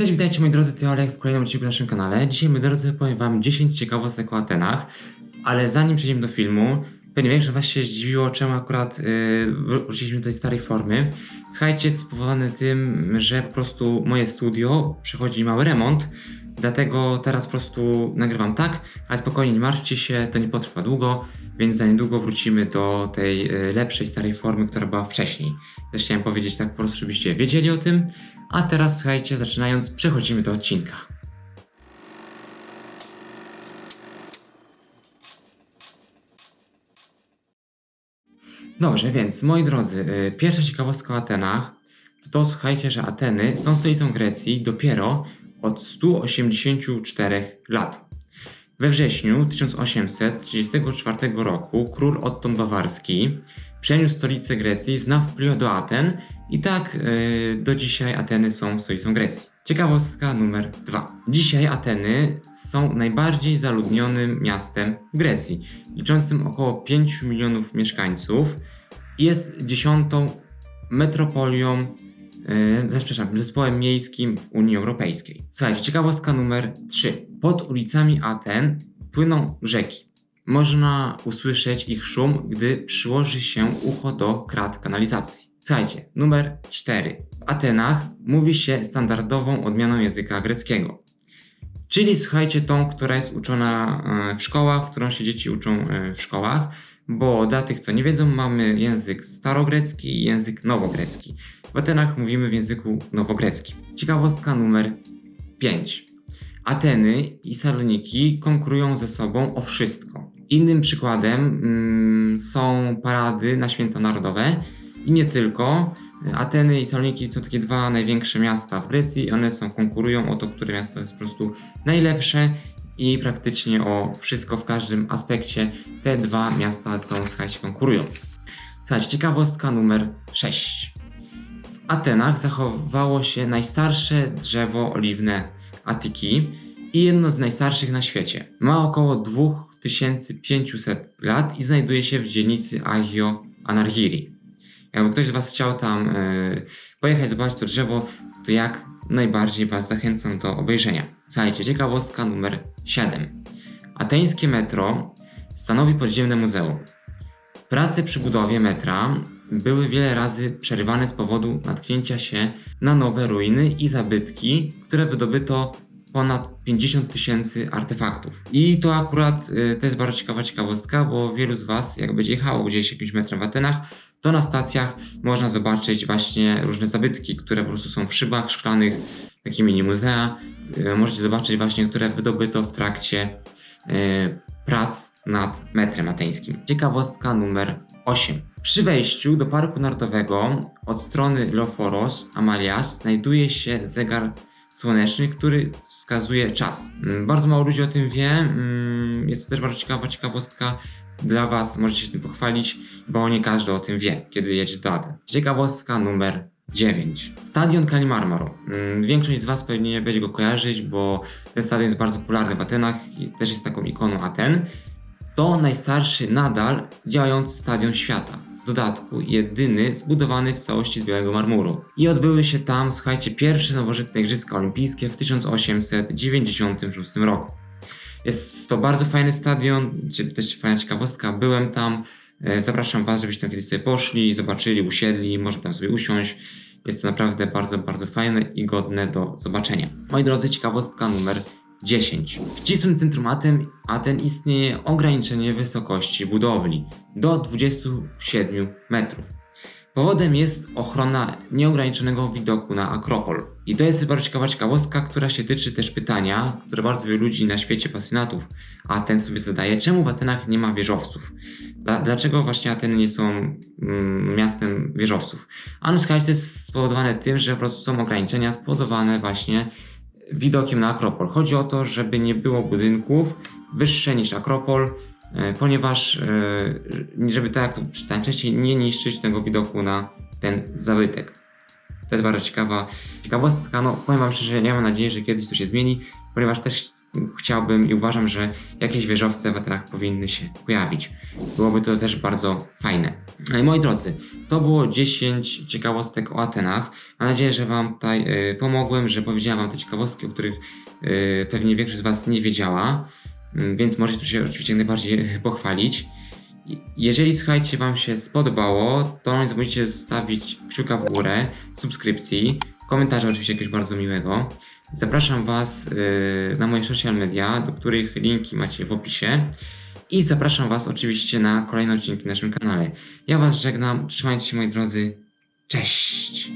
Cześć, witajcie moi drodzy, ty Olek w kolejnym odcinku na naszym kanale. Dzisiaj, moi drodzy, powiem wam 10 ciekawostek o Atenach, ale zanim przejdziemy do filmu, pewnie większość was się zdziwiło, czemu akurat yy, wróciliśmy do tej starej formy. Słuchajcie, jest spowodowane tym, że po prostu moje studio przechodzi mały remont, dlatego teraz po prostu nagrywam tak, ale spokojnie, nie martwcie się, to nie potrwa długo, więc za niedługo wrócimy do tej yy, lepszej, starej formy, która była wcześniej. Też chciałem powiedzieć tak po prostu, żebyście wiedzieli o tym. A teraz słuchajcie, zaczynając, przechodzimy do odcinka. Dobrze, więc moi drodzy, y, pierwsza ciekawostka o Atenach to to słuchajcie, że Ateny są stolicą Grecji dopiero od 184 lat. We wrześniu 1834 roku król Otton Bawarski przeniósł stolicę Grecji z Nafplio do Aten i tak yy, do dzisiaj Ateny są stolicą Grecji. Ciekawostka numer dwa. Dzisiaj Ateny są najbardziej zaludnionym miastem w Grecji, liczącym około 5 milionów mieszkańców. Jest dziesiątą metropolią Przepraszam, zespołem miejskim w Unii Europejskiej. Słuchajcie, ciekawostka numer 3. Pod ulicami Aten płyną rzeki. Można usłyszeć ich szum, gdy przyłoży się ucho do krat kanalizacji. Słuchajcie, numer 4. W Atenach mówi się standardową odmianą języka greckiego. Czyli słuchajcie tą, która jest uczona e, w szkołach, którą się dzieci uczą e, w szkołach, bo dla tych, co nie wiedzą, mamy język starogrecki i język nowogrecki. W Atenach mówimy w języku nowogreckim. Ciekawostka numer 5. Ateny i Saloniki konkurują ze sobą o wszystko. Innym przykładem mm, są parady na święta narodowe i nie tylko. Ateny i Saloniki są takie dwa największe miasta w Grecji one są konkurują o to, które miasto jest po prostu najlepsze i praktycznie o wszystko w każdym aspekcie te dwa miasta są, słuchajcie, konkurują. Słuchajcie, ciekawostka numer 6. W Atenach zachowało się najstarsze drzewo oliwne Atyki i jedno z najstarszych na świecie. Ma około 2500 lat i znajduje się w dzielnicy Agio Anargiri. Jakby ktoś z Was chciał tam yy, pojechać, zobaczyć to drzewo, to jak najbardziej Was zachęcam do obejrzenia. Słuchajcie, ciekawostka numer 7. Ateńskie metro stanowi podziemne muzeum. Prace przy budowie metra były wiele razy przerywane z powodu natknięcia się na nowe ruiny i zabytki, które wydobyto ponad 50 tysięcy artefaktów. I to akurat y, to jest bardzo ciekawa ciekawostka, bo wielu z Was, jak będzie jechało gdzieś jakimś metrem w Atenach, to na stacjach można zobaczyć właśnie różne zabytki, które po prostu są w szybach szklanych, takie mini muzea. Y, możecie zobaczyć właśnie, które wydobyto w trakcie y, prac nad metrem ateńskim. Ciekawostka numer 8. Przy wejściu do Parku Narodowego od strony Loforos Amalias znajduje się zegar słoneczny, który wskazuje czas. Mm, Bardzo mało ludzi o tym wie. mm, Jest to też bardzo ciekawa ciekawostka dla Was. Możecie się tym pochwalić, bo nie każdy o tym wie, kiedy jedzie do Aten. Ciekawostka numer 9. Stadion Kalimarmaro. Mm, Większość z Was pewnie będzie go kojarzyć, bo ten stadion jest bardzo popularny w Atenach i też jest taką ikoną Aten. To najstarszy nadal działający stadion świata. W dodatku jedyny zbudowany w całości z białego marmuru. I odbyły się tam, słuchajcie, pierwsze nowożytne Igrzyska Olimpijskie w 1896 roku. Jest to bardzo fajny stadion, też fajna ciekawostka. Byłem tam. E, Zapraszam Was, żebyście tam kiedyś sobie poszli, zobaczyli, usiedli, może tam sobie usiąść. Jest to naprawdę bardzo, bardzo fajne i godne do zobaczenia. Moi drodzy, ciekawostka numer 10. W ścisłym centrum Aten, Aten istnieje ograniczenie wysokości budowli do 27 metrów. Powodem jest ochrona nieograniczonego widoku na Akropol. I to jest bardzo ciekawa ciekawostka, która się tyczy też pytania, które bardzo wielu ludzi na świecie pasjonatów Aten sobie zadaje, czemu w Atenach nie ma wieżowców? Dla, dlaczego właśnie Ateny nie są mm, miastem wieżowców? A no słuchajcie, to jest spowodowane tym, że po prostu są ograniczenia spowodowane właśnie widokiem na Akropol. Chodzi o to, żeby nie było budynków wyższe niż Akropol, e, ponieważ e, żeby tak jak to czytałem wcześniej, nie niszczyć tego widoku na ten zabytek. To jest bardzo ciekawa ciekawostka. No, powiem Wam szczerze, ja mam nadzieję, że kiedyś to się zmieni, ponieważ też chciałbym i uważam, że jakieś wieżowce w Atenach powinny się pojawić. Byłoby to też bardzo fajne. E, Moi drodzy, to było 10 ciekawostek o Atenach. Mam nadzieję, że Wam tutaj e, pomogłem, że powiedziałem Wam te ciekawostki, o których e, pewnie większość z Was nie wiedziała, Mm, więc możecie tu się oczywiście najbardziej pochwalić. Jeżeli słuchajcie Wam się spodobało, to nie zapomnijcie zostawić kciuka w górę, subskrypcji, komentarza oczywiście jakiegoś bardzo miłego. Zapraszam Was y, na moje social media, do których linki macie w opisie. I zapraszam Was oczywiście na kolejne odcinki na naszym kanale. Ja Was żegnam, trzymajcie się moi drodzy, cześć!